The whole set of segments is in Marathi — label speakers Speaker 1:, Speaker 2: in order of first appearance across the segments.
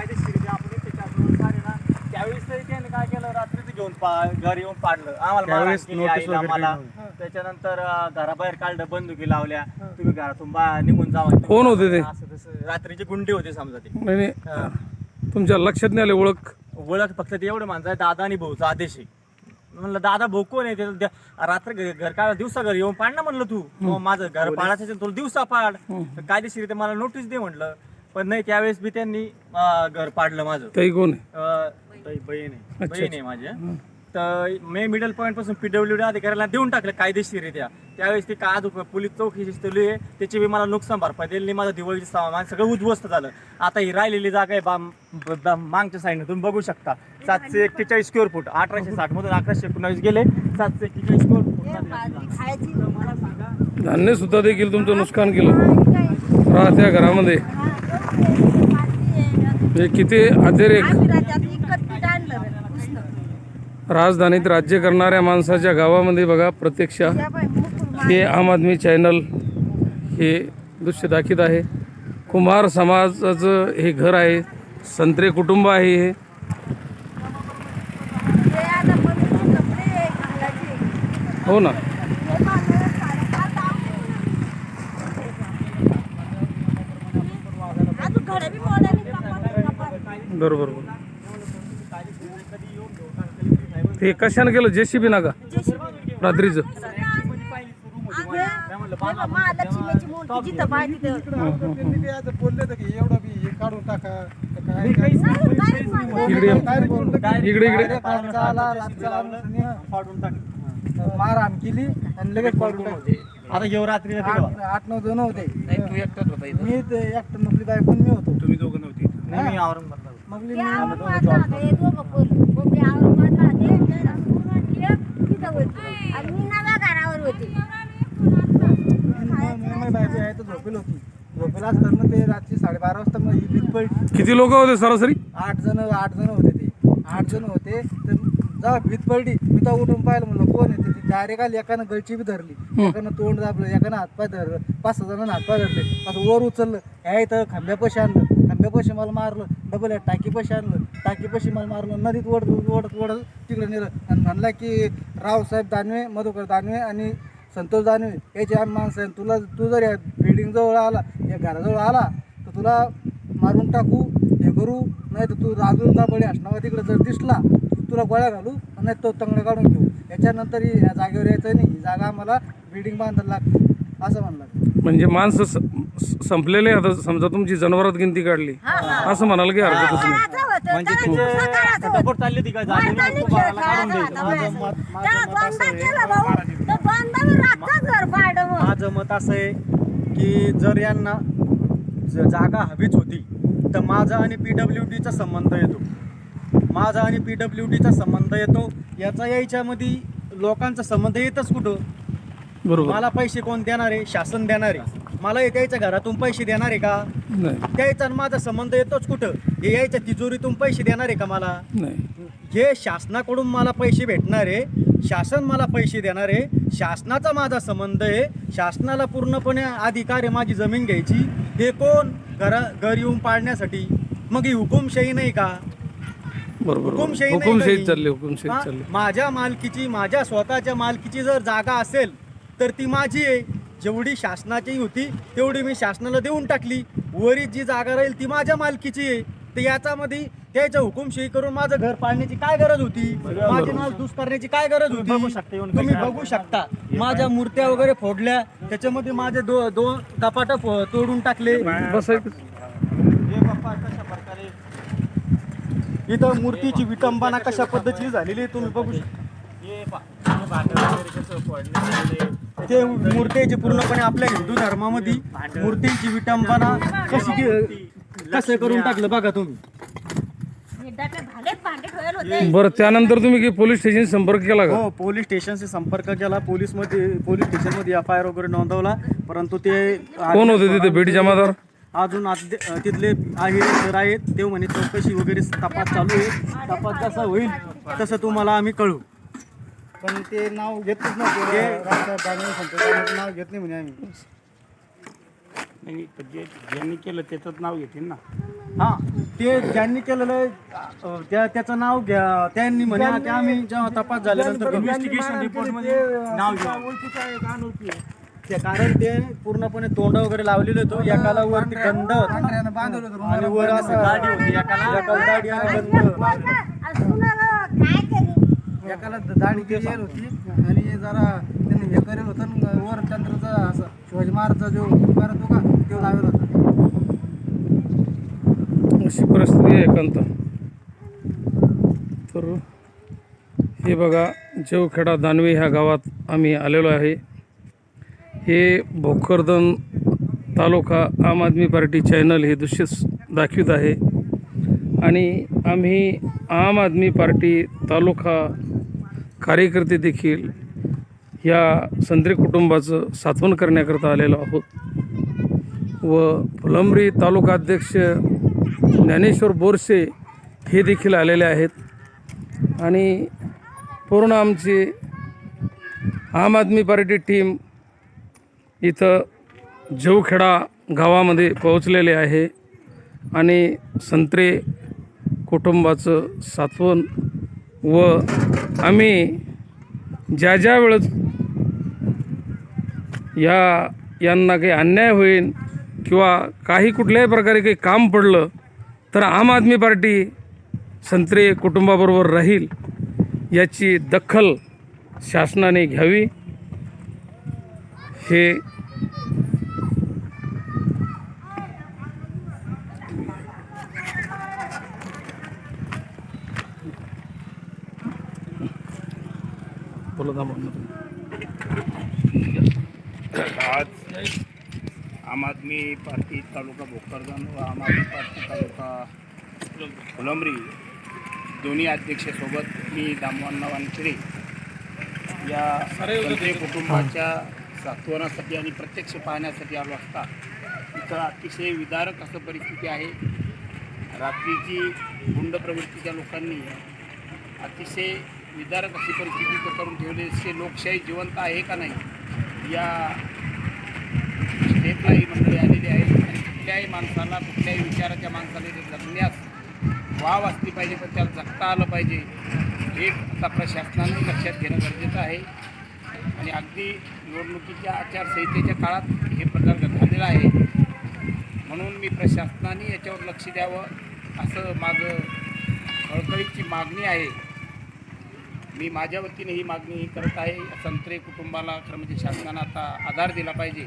Speaker 1: कायदेशीर जे आपण चार ना त्यावेळेस तरी त्याने काय केलं? रात्रीच घेऊन पा घरी येऊन पाडलं. आम्हाला मारहाण
Speaker 2: त्यावेळेस
Speaker 1: केली
Speaker 2: notice
Speaker 1: आईला,
Speaker 2: वगैरे
Speaker 1: मला.
Speaker 2: काही
Speaker 1: त्याच्यानंतर अं, घराबाहेर काढलं बंदुकी लावल्या. तुम्ही घरातून बाहेर निघून जावा.
Speaker 3: कोण होते ते?
Speaker 1: असं तसं. रात्रीचे गुंडे होते समजा ते.
Speaker 3: नाही नाही.
Speaker 1: हा.
Speaker 3: तुमच्या लक्षात नाही आले ओळख?
Speaker 1: ओळख फक्त ते एवढं माणसं आहे दादा आणि भाऊचा आदेश आहे. म्हणलं दादा भाऊ कोण आहे? ते रात्र घ- घर काय दिवसा घर येऊन पाड ना म्हणलं तू. मग माझं घर पाडायचं असेल तुला दिवसा पाड. तर कायदेशीर ते मला नोटीस दे म्हटलं पण नाही त्यावेळेस बी त्यांनी अं, घर पाडलं माझं.
Speaker 3: ताई कोण आहे?
Speaker 1: अं, ताई बहीण आहे.
Speaker 3: अच्छा,
Speaker 1: बहीण आहे माझ्या तर मी मिडल पॉईंटपासून पीडब्ल्यू डी अधिकाऱ्याला देऊन टाकलं कायदेशीररित्या. त्यावेळेस ती का पोलीस चौकशी चालू आहे त्याची बी मला नुकसान भरपाई दिली माझं दिवाळीचं सामान सगळं उद्ध्वस्त झालं. आता ही राहिलेली जागा आहे बाम ब- ब- मागच्या साईडने तुम्ही बघू शकता. सातशे एक्केचाळीस स्क्वेअर फूट अठराशे साठ मधून अकराशे एकोणावीस गेले सातशे एक्केचाळीस स्क्वेअर फूट
Speaker 4: खायची.
Speaker 1: मला सांगा.
Speaker 3: धान्य सुद्धा देखील तुमचं नुकसान केलं. राहत्या घरामध्ये. हे किती अतिरेक
Speaker 4: आम्ही राज्यात इकत पीठ आणलं पुस्तक
Speaker 3: राजधानीत राज्य करणाऱ्या माणसाच्या गावामध्ये बघा प्रत्यक्ष
Speaker 4: या बाई, मुकुल
Speaker 3: हे आम आदमी चॅनल हे दृश्य दाखवित आहे. कुंभार समाजाचं हे घर आहे संत्रे कुटुंब आहे हे.
Speaker 4: हे आता मम्मीचे कपडे घालायचे
Speaker 3: हो ना.
Speaker 4: हे माझं साडेपाच. अजून बी.
Speaker 3: बरोबर बरोबर ते कशानं केलं जेसीबी ना का रात्रीचं
Speaker 2: होते
Speaker 1: मी.
Speaker 3: इकडे इकडे
Speaker 2: मारहाण केली आणि लगेच पाडून.
Speaker 1: आता घेऊ रात्री
Speaker 2: आठ आठ नऊ जण होते मी ते एकटं मगली बायकोन मी होतो
Speaker 1: तुम्ही दोघं नव्हते नाही मी होतो.
Speaker 2: मगली
Speaker 4: ते होते, हे दोघं पोरं. मग ते औरंगाबादला होते, ते रामपूर म्हटले, तिथं होते. आणि मी नव्या घरावर होते.
Speaker 2: माझी बायको आहे तर झोपेल होती. झोपेल असताना ते रात्री साडेबारा वाजता मग ही भीत पडली
Speaker 3: किती लोक होते सरासरी?
Speaker 2: आठ जण आठ जण होते ते. आठ जण होते तर जेव्हा भीत पडली. मी तर उठून पाहिलं म्हणलं कोण येते ती? डायरेक्ट आली एकानं गळची बी धरली. एकानं तोंड दाबलं एकानं हातपाय धरलं. पाच सहा जणांना हातपाय धरले. असं वर उचललं. ह्या इथं खांब्यापाशी आणलं. खांब्यापाशी मला मारलं. डबल टाकीपाशी आणलं. टाकीपाशी मला मारलं. नदीत ओढत ओढत ओढत तिकडे नेलं. आणि म्हणला की रावसाहेब दानवे मधुकर दानवे आणि संतोष दानवे याचे आम्ही माणसं आहे तुला तू जर या बिल्डिंग जवळ आला या घराजवळ आला तर तुला मारून टाकू हे करू. नाही तर तू राजूर दाबळे असणावा तिकडे जर दिसला तुला गोळ्या घालू आणि तो तंगडं काढून घेऊ. याच्यानंतर ही या जागेवर यायचं नाही. ही जागा आम्हाला बिल्डिंग बांधायला लागते. असं म्हणलं
Speaker 3: म्हणजे माणसं स- संपलेले आता समजा तुमची जनावरात गिनती काढली. असं म्हणाल की हरकतच नाही.
Speaker 1: म्हणजे. फटाफट चालली ती काय नाही, काढून द्यायचं. माझं. मत- असं आहे. की जर यांना ज- जागा हवीच होती तर माझा आणि पी डब्ल्यू डीचा संबंध येतो. माझा आणि पी डब्ल्यू डीचा संबंध येतो. याचा याच्यामध्ये लोकांचा संबंध येतच कुठं?
Speaker 3: बरोबर.
Speaker 1: मला पैसे कोण देणार? आहे शासन देणार. आहे मला हे त्याच्या घरातून पैसे देणार आहे का?
Speaker 3: नाही.
Speaker 1: त्याचा आणि माझा संबंध येतोच कुठं? हे यायच्या तिजोरीतून पैसे देणार आहे का मला?
Speaker 3: नाही.
Speaker 1: हे शासनाकडून मला पैसे भेटणार आहे शासन मला पैसे देणार आहे शासनाचा माझा संबंध आहे. शासनाला पूर्णपणे अधिकार आहे माझी जमीन घ्यायची. हे कोण? घरा घर येऊन पाडण्यासाठी. मग ही हुकुमशाही नाही का?
Speaker 3: बरोबर
Speaker 1: हुकुमशाही नाही
Speaker 3: हुकुमशाहीत
Speaker 1: काही.
Speaker 3: चालले हुकुमशाहीत
Speaker 1: हा?
Speaker 3: चालले.
Speaker 1: माझ्या मालकीची माझ्या स्वतःच्या मालकीची जर जागा असेल तर ती माझी आहे. जेवढी शासनाची होती तेवढी मी शासनाला देऊन टाकली. वरीत जी जागा राहील ती माझ्या मालकीची आहे. तर याच्यामध्ये त्याच्या हुकुमशाही करून माझं घर पाडण्याची काय गरज होती? माझे नाव दुस करण्याची काय गरज होती? तुम्ही बघू शकता. माझ्या मूर्त्या वगैरे फोडल्या. त्याच्यामध्ये माझे दो दोन कपाट तोडून टाकले.
Speaker 3: बस
Speaker 1: हे बाप्पा कशा प्रकारे इथं मूर्तीची विटंबना कशा पद्धतीची झालेली आहे तुम्ही बघू शकता. ते मूर्तीची पूर्णपणे आपल्या हिंदू धर्मामध्ये मूर्तीची विटंबना कशी के- कसं करून टाकलं बघा तुम्ही.
Speaker 3: बरं त्यानंतर तुम्ही की पोलीस स्टेशन संपर्क केला का?
Speaker 1: हो पोलीस स्टेशनशी संपर्क केला. पोलीसमध्ये पोलीस स्टेशनमध्ये एफ आय आर वगैरे नोंदवला. परंतु ते
Speaker 3: कोण होते तिथे? बीड जमादार
Speaker 1: अजून अद्य- तिथले आहे सर आहेत ते म्हणे चौकशी वगैरे तपास चालू आहे. तपास जसा होईल तसं तुम्हाला आम्ही कळू
Speaker 2: पण ते नाव घेतच नव्हते रावसाहेब संतोष दानवेचं नाव घेत नाही म्हणे आम्ही.
Speaker 5: नाही पण जे ज्यांनी केलं त्याचंच नाव घेतील ना.
Speaker 1: हा ते ज्यांनी केलेलं आहे अं, त्या त्याचं नाव घ्या. त्यांनी म्हणे की आम्ही जेव्हा तपास झाल्यानंतर इन्व्हेस्टिगेशन
Speaker 6: मारहाण
Speaker 1: रिपोर्ट
Speaker 6: केली
Speaker 1: मध्ये
Speaker 6: ते,
Speaker 1: नाव घ्या.
Speaker 6: ओळखीचं आहे का अनोळखी आहे?
Speaker 1: ते कारण ते पूर्णपणे तोंड वगैरे लावलेले होतो. एकाला वरती गंध
Speaker 6: होतं.
Speaker 1: होता आणि वर असं दाढी होती एकाला एकाला दाढी आणि गंध. लावलेला.
Speaker 6: एकाला दाढी केली होती आणि जरा त्यांनी हे करेल होतं आणि वर चंद्राचा असं शिवाजी महाराजचा जो करत होता तो लावेल होता.
Speaker 3: अशी परिस्थिती आहे एकांत. तर हे बघा जेवखेडा दानवे ह्या गावात आम्ही आलेलो आहे. हे भोकरदन तालुका आम आदमी पार्टी चॅनल हे दृश्य दाखवित आहे. आणि आम्ही आम आदमी पार्टी तालुका कार्यकर्ते देखील या संत्रे कुटुंबाचं सात्वन करण्याकरता आलेलो आहोत. व फुलंब्री तालुका अध्यक्ष ज्ञानेश्वर बोरसे हे देखील आलेले आहेत. आणि पूर्ण आमची आम आदमी पार्टी टीम इथं जवखेडा गावामध्ये पोहोचलेले आहे आणि संत्रे कुटुंबाचं सात्वन व आम्ही ज्या ज्या वेळेस या यांना काही अन्याय होईल किंवा काही कुठल्याही प्रकारे काही काम पडलं तर आम आदमी पार्टी संत्रे कुटुंबाबरोबर राहील याची दखल शासनाने घ्यावी. हे
Speaker 5: आज आम आदमी पार्टी तालुका भोकरदन व आम आदमी पार्टी तालुका फुलंबरी. दोन्ही अध्यक्षासोबत मी दामवांना वानखेडे. या कुटुंबाच्या सात्वनासाठी आणि प्रत्यक्ष पाहण्यासाठी आलो असता इथं अतिशय विदारक असं परिस्थिती आहे. रात्रीची गुंड प्रवृत्तीच्या लोकांनी अतिशय विदारक अशी परिस्थिती करून ठेवली. असे लोकशाही जिवंत आहे का नाही या स्टेपला ही मंडळी आलेली आहे. कुठल्याही माणसाला कुठल्याही विचाराच्या माणसाला ते जगण्यास वाव असली पाहिजे पण त्याला जगता आलं पाहिजे. हे आता प्रशासनाने लक्षात घेणं गरजेचं आहे. आणि अगदी निवडणुकीच्या आचारसंहितेच्या काळात हे प्रकार झालेला आहे. म्हणून मी प्रशासनाने याच्यावर लक्ष द्यावं असं माझं कळकळीची मागणी आहे. मी माझ्या वतीने ही मागणी ही करत आहे. संत्रे कुटुंबाला खरं म्हणजे शासनानं आता आधार दिला पाहिजे.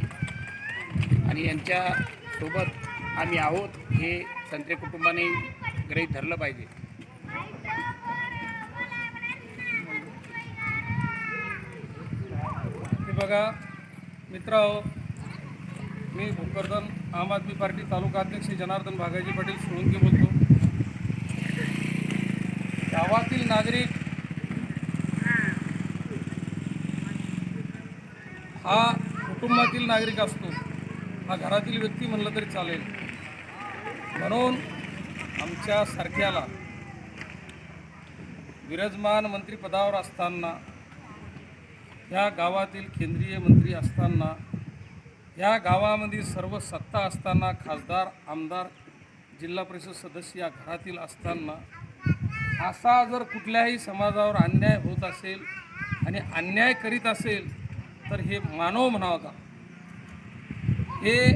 Speaker 5: आणि यांच्यासोबत आम्ही आहोत हे संत्रे कुटुंबाने ग्रहीत धरलं पाहिजे
Speaker 3: हे बघा मित्र मी भोकरदन आम आदमी पार्टी तालुका अध्यक्ष जनार्दन भागाजी पाटील सोळंके बोलतो. गावातील नागरिक हा कुटुंबातील नागरिक असतो. हा घरातील व्यक्ती म्हणलं तरी चालेल. म्हणून आमच्या सारख्याला विराजमान मंत्रिपदावर असताना या गावातील केंद्रीय मंत्री असताना या गावामध्ये सर्व सत्ता असताना खासदार आमदार जिल्हा परिषद सदस्य या घरातील असताना असा जर कुठल्याही समाजावर अन्याय होत असेल आणि अन्याय करीत असेल तर हे मानव म्हणावं का? हे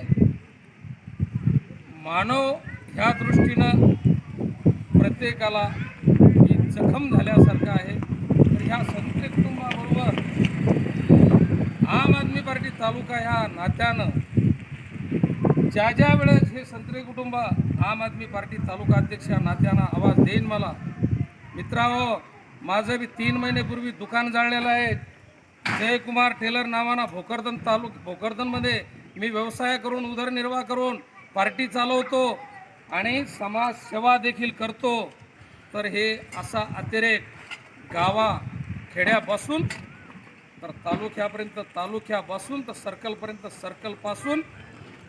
Speaker 3: मानव ह्या दृष्टीनं प्रत्येकाला जखम झाल्यासारखं आहे. तर ह्या संत्रे कुटुंबाबरोबर आम आदमी पार्टी तालुका ह्या नात्यानं ज्या ज्या वेळेस हे संत्रे कुटुंब आम आदमी पार्टी तालुका अध्यक्ष या नात्यानं आवाज देईन मला. मित्रांनो माझं बी तीन महिनेपूर्वी दुकान जाळलेलं आहे. जयकुमार टेलर नावानं भोकरदन तालुक भोकरदनमध्ये मी व्यवसाय करून उदरनिर्वाह करून पार्टी चालवतो आणि समाजसेवा देखील करतो. तर हे असा अतिरेक गावा खेड्यापासून तर तालुक्यापर्यंत तालुक्यापासून तर सर्कलपर्यंत सर्कलपासून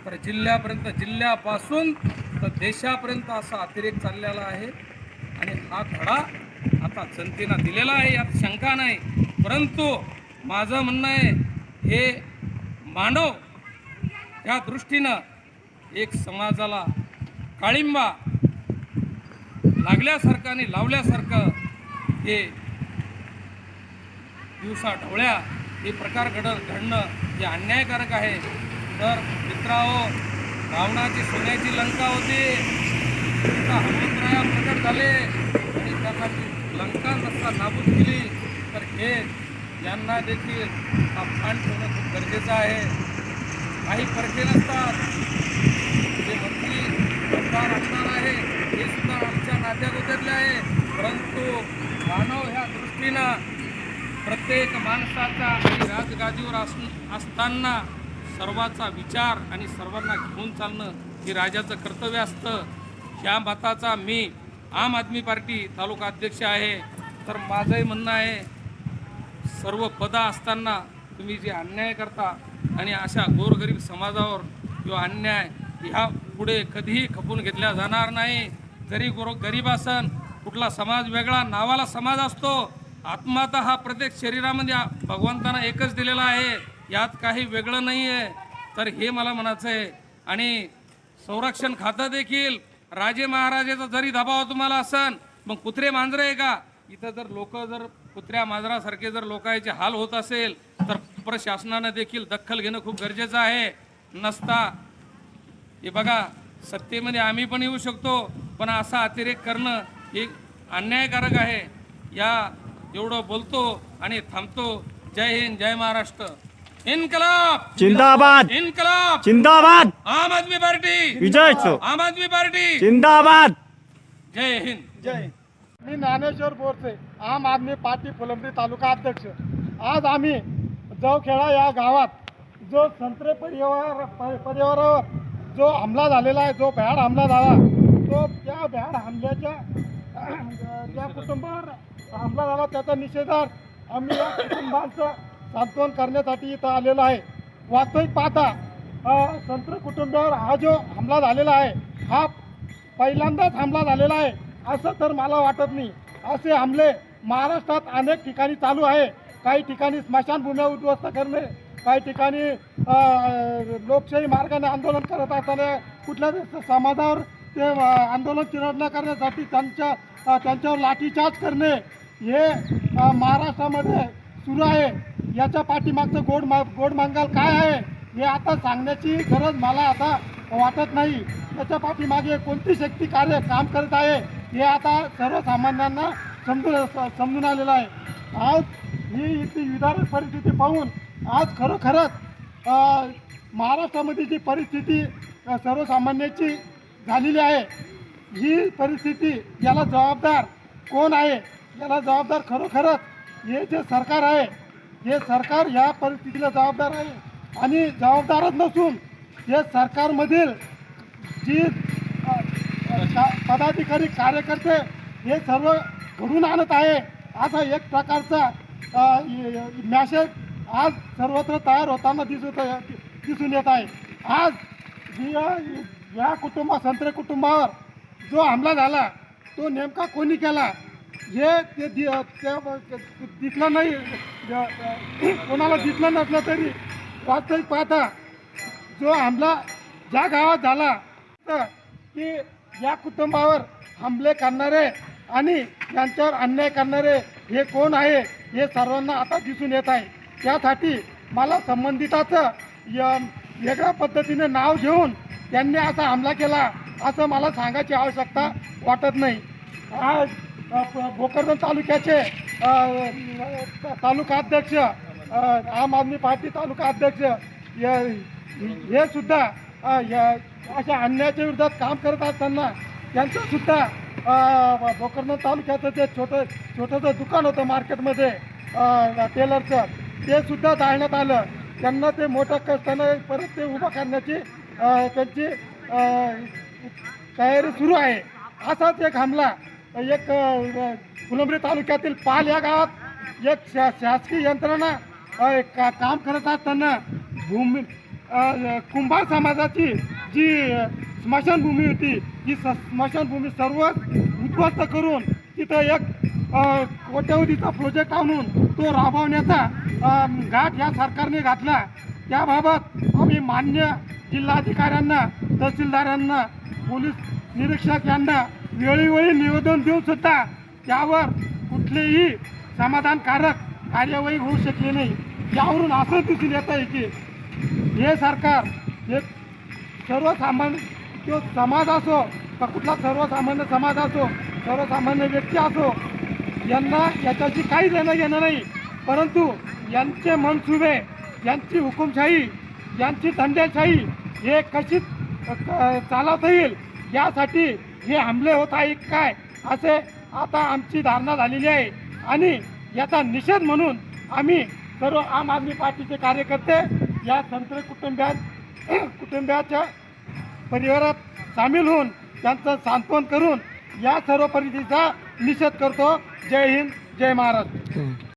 Speaker 3: तर जिल्ह्यापर्यंत जिल्ह्यापासून तर देशापर्यंत असा अतिरेक चाललेला आहे. आणि हा धडा आता जनतेनं दिलेला आहे यात शंका नाही. परंतु माझं म्हणणं आहे हे मानव या दृष्टीनं एक समाजाला काळिंबा लागल्यासारखं आणि लावल्यासारखं हे दिवसा ढवळ्या हे प्रकार घडत घडणं हे अन्यायकारक आहे. तर मित्राहो रावणाची सोन्याची लंका होती. हनुमंतराया प्रकट झाले आणि त्यांना ती लंका नसता नाबूद केली. तर हे यांना देखील हा भान ठेवणं खूप गरजेचं आहे. काही फरके नसतात. जे मंत्री आमदार असणार आहे हे सुद्धा आमच्या नात्यात उतरले आहे. परंतु मानव ह्या दृष्टीनं प्रत्येक माणसाचा आणि राजगादीवर असून असताना सर्वाचा विचार आणि सर्वांना घेऊन चालणं हे राजाचं कर्तव्य असतं. ह्या मताचा मी आम आदमी पार्टी तालुका अध्यक्ष आहे. तर माझंही म्हणणं आहे सर्व पदा असताना तुम्ही जे अन्याय करता आणि अशा गोरगरीब समाजावर किंवा अन्याय ह्या पुढे कधीही खपून घेतल्या जाणार नाही. जरी गोर गरीब असन कुठला समाज वेगळा नावाला समाज असतो आत्माता हा प्रत्येक शरीरामध्ये आ- भगवंतानं एकच दिलेला आहे. यात काही वेगळं नाही आहे तर हे मला म्हणायचं आहे आणि संरक्षण खातं देखील. राजे महाराजाचा जरी दबाव तुम्हाला असन मग कुत्रे मांजरे आहे का? इथं जर लोक जर कुत्र्या मांजरासारखे जर लोकांचे हाल होत असेल तर प्रशासनानं देखील दखल घेणं खूप गरजेचं आहे. नसता हे बघा सत्तेमध्ये आम्ही पण येऊ शकतो पण असा अतिरेक करणं हे अन्यायकारक आहे. या एवढं बोलतो आणि थांबतो. जय हिंद जय महाराष्ट्र. इन्कलाब!
Speaker 1: जिंदाबाद!
Speaker 3: इन्कलाब!
Speaker 1: जिंदाबाद!
Speaker 3: आम आदमी पार्टी!
Speaker 1: विजय
Speaker 3: आम आदमी पार्टी!
Speaker 1: जिंदाबाद!
Speaker 3: जय हिंद.
Speaker 1: जय
Speaker 6: मी ज्ञानेश्वर बोरसे आम आदमी पार्टी फुलंब्री तालुका अध्यक्ष. आज आम्ही जवखेडा या गावात जो संत्रे परिवार प- परिवारावर जो हमला झालेला आहे जो भ्याड हमला झाला तो त्या भ्याड हमल्याच्या ज्या कुटुंबावर हमला झाला त्याचा निषेधार्थ आम्ही या कुटुंबांचं सांत्वन करण्यासाठी इथं आलेलो आहे. वास्तविक पाहता संत्र कुटुंबावर हा जो हमला झालेला आहे हा पहिल्यांदाच हमला झालेला आहे असं तर मला वाटत नाही. असे हमले महाराष्ट्रात अनेक ठिकाणी चालू आहे. काही ठिकाणी स्मशानभूम्या उद्ध्वस्त करणे काही ठिकाणी लोकशाही मार्गाने आंदोलन करत असताना कुठल्या समाजावर ते आंदोलन चिरडणं करण्यासाठी त्यांच्या त्यांच्यावर लाठीचार्ज करणे हे महाराष्ट्रामध्ये सुरू आहे. याच्या पाठीमागचं गोड मा गोड मांगाल काय आहे हे आता सांगण्याची गरज मला आता वाटत नाही. त्याच्या पाठीमागे कोणती शक्ती कार्य काम करत आहे हे आता सर्वसामान्यांना समजून समजून आलेलं आहे. आज ही इथली विधारक परिस्थिती पाहून आज खरोखरच महाराष्ट्रामध्ये जी परिस्थिती सर्वसामान्याची झालेली आहे ही परिस्थिती याला जबाबदार कोण आहे याला जबाबदार खरोखरच हे जे सरकार आहे हे सरकार या परिस्थितीला जबाबदार आहे. आणि जबाबदारच नसून हे सरकारमधील जी पदाधिकारी कार्यकर्ते हे सर्व घडून आणत आहे असा एक प्रकारचा मॅसेज आज सर्वत्र तयार होताना दिसत दिसून येत आहे. आज या- या कुटुंबा संत्रे कुटुंबावर जो हमला झाला तो नेमका कोणी केला? हे ते दि- त्या- दिसलं नाही कोणाला दिसलं नसलं तरी वास्तविक पाहता जो हमला ज्या गावात झाला तर की या कुटुंबावर हमले करणारे आणि त्यांच्यावर अन्याय करणारे हे कोण आहे हे सर्वांना आता दिसून येत आहे. त्यासाठी मला संबंधिताचं य- वेगळ्या पद्धतीने नाव घेऊन त्यांनी असा हमला केला असं मला सांगायची आवश्यकता वाटत नाही. आज भोकरदन तालुक्याचे तालुका अध्यक्ष आम आदमी पार्टी तालुका अध्यक्ष य- हे सुद्धा या- अशा अन्यायाच्या विरोधात काम करत असताना त्यांचं सुद्धा भोकरदन तालुक्याचं ते छोटं छोटंसं दुकान होतं मार्केटमध्ये टेलरचं ते सुद्धा जाळण्यात आलं. त्यांना ते मोठं कष्टानं परत ते उभं करण्याची त्यांची तयारी सुरू आहे. असाच एक हमला एक फुलंब्री तालुक्यातील पाल या गावात एक शा शासकीय यंत्रणा का काम करत असताना भूमी कुंभार समाजाची जी स्मशानभूमी होती ती स स्मशानभूमी सर्व उद्ध्वस्त करून तिथं एक कोट्यवधीचा प्रोजेक्ट आणून तो राबवण्याचा घाट या सरकारने घातला. त्याबाबत आम्ही मान्य जिल्हाधिकाऱ्यांना तहसीलदारांना पोलीस निरीक्षक यांना वेळोवेळी निवेदन देऊन सुद्धा त्यावर कुठलेही समाधानकारक कार्यवाही होऊ शकली नाही. यावरून असं दिसून येत आहे की हे सरकार हे सर्वसामान्य तो समाज असो का कुठला सर्वसामान्य समाज असो सर्वसामान्य व्यक्ती असो यांना याच्याशी काही देणं घेणं नाही. परंतु यांचे मनसुबे यांची हुकुमशाही यांची धंदेशाही हे कशी चालवता येईल यासाठी हे हमले होत आहे काय? असे आता आमची धारणा झालेली आहे. आणि याचा निषेध म्हणून आम्ही सर्व आम आदमी पार्टीचे कार्यकर्ते या संत कुटुंबियात कुटुंबियाच्या परिवारात सामील होऊन त्यांचं सांत्वन करून या सर्व परिस्थितीचा निषेध करतो. जय हिंद जय महाराष्ट्र.